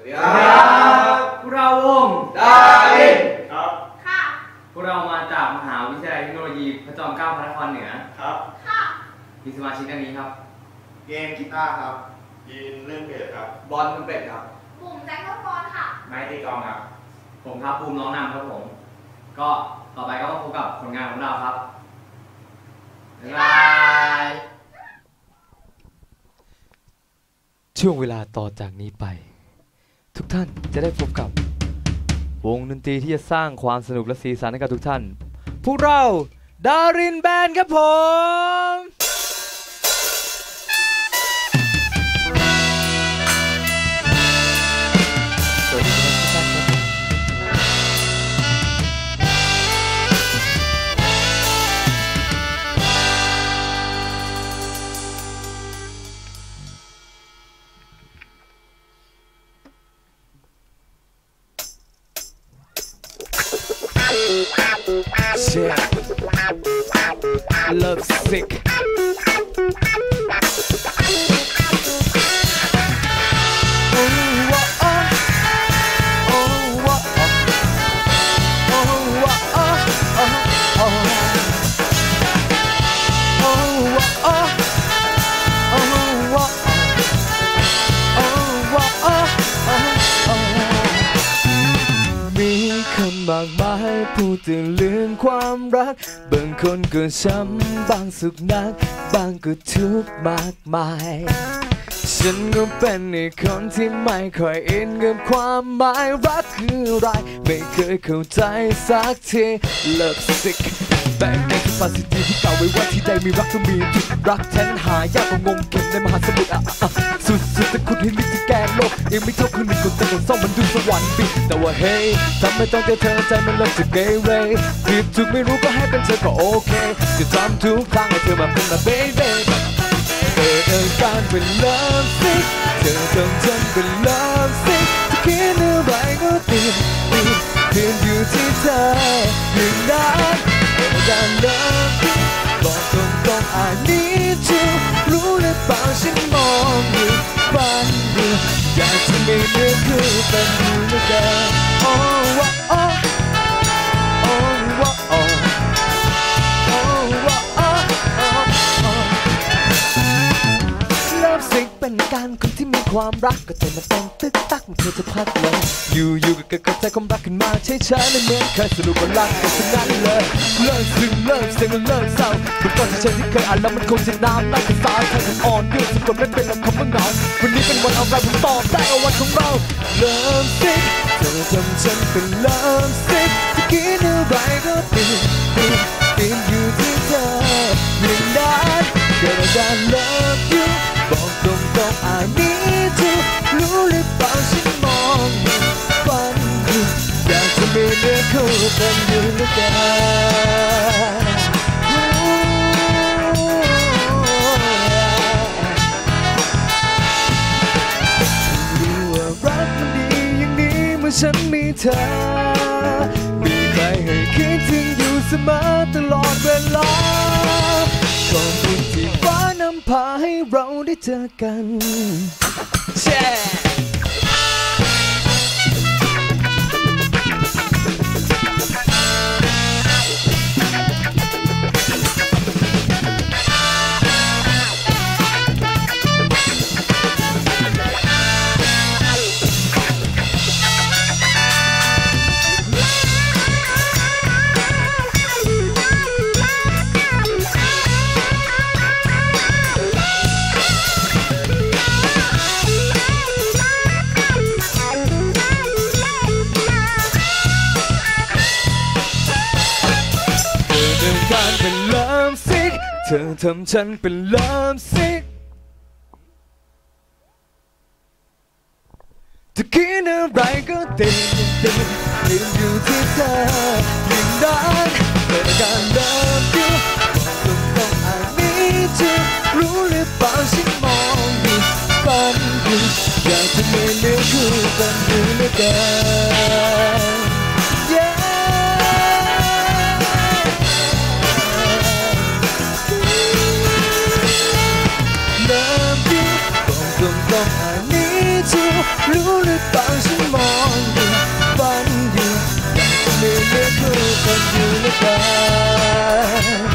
วัสดีครับพวกเราวงดารินครับค่ะพวกเรามาจากมหาวิทยาลัยเทคโนโลยีพระจอมเกล้าพระนครเหนือครับค่ะมีสมาชิกดังนี้ครับ เกมกีตาร์ครับยินเรื่องเพจครับ บอลคุณเป็ดครับปุ่มแจ็คโนบอลค่ะ ไม้ตีกลองครับ ผมครับภูมิน้องนำครับผม ก็ต่อไปก็มาพบกับผลงานของเราครับบ๊ายบายช่วงเวลาต่อจากนี้ไป ท่านจะได้พบกับ วงดนตรีที่จะสร้างความสนุกและสีสันให้กับทุกท่าน พวกเราดารินแบนครับผม shit. Love sick. มากมายพูดถึงเรื่องความรัก บางคนก็ช้ำบางสุขหนัก บางก็ทุกข์มากมาย ฉันก็เป็นอีกคนที่ไม่ค่อยอินกับความหมายรักคืออะไร ไม่เคยเข้าใจสักที Love sick แบ่งในสุ ภาษิตที่กล่าวไว้ว่าที่ใดมีรักต้องมีจุดรักฉันหายากกว่างเข็มในมหาสมุทรอะอะอะสุดสุดจะคุณให้นึกที่แกนโลกยังไม่เท่าคืนหนึ่งคนแต่คนซ่องมันดูสวรรค์บินแต่ว่าเฮ้ยทำไม่ต้องแต่เธอใจมันเริ่มจะเกเรผิดถูกไม่รู้ก็ให้เป็นเธอก็โอเคจะทำทุกครั้งให้เธอมาเป็นมา baby เธอเดินการเป็น love sick เธอต้องฉันเป็น love sick Thank you. รักก็ใจมันเต้นตึกตักมันเคยจะพักเลยอยู่อยู่ก็เกิดกับใจความรักขึ้นมาใช่ใช่ไม่เหมือนเคยสรุปว่ารักกันทั้งนั้นเลยเลิกซึมเลิกเซ็งและเลิกเศร้ามันก็ที่ฉันที่เคยอ่านแล้วมันคงจะน้ำน้ำกับสายใครจะอ่อนยืดสะกดไม่เป็นหรอกคำว่าเหงาวันนี้เป็นวันอะไรผมตอบได้ว่าวันของเราเลิฟซิกเธอทำฉันเป็นเลิฟซิกจะกิน อคู่เป็นอยู่เหลือเกินรู้ว่ารักมันดีอย่างนี้เมื่อฉันมีเธอ มีใครให้คิดถึงอยู่เสมอตลอดเวลาขอบคุณที่ฟ้านำพาให้เราได้เจอกันแธอทำฉันเป็นลิฟซิจะกินอะไรก็ติดติดติดอยู่ที่เธอยิ่งนานเธอการเลิฟยูบอกตรงๆ I need you รู้หรือเปล่าฉันมองอยู่ฝันอยู่อยากจะมีเนื้องคู่กันอยู่เหลือเกิน ลงอันนี้จะรู้หรือเปล่าฉันมองอยู่ฝันอยู่ยังจะมีเรื่องคู่กันอยู่หรือเปล่า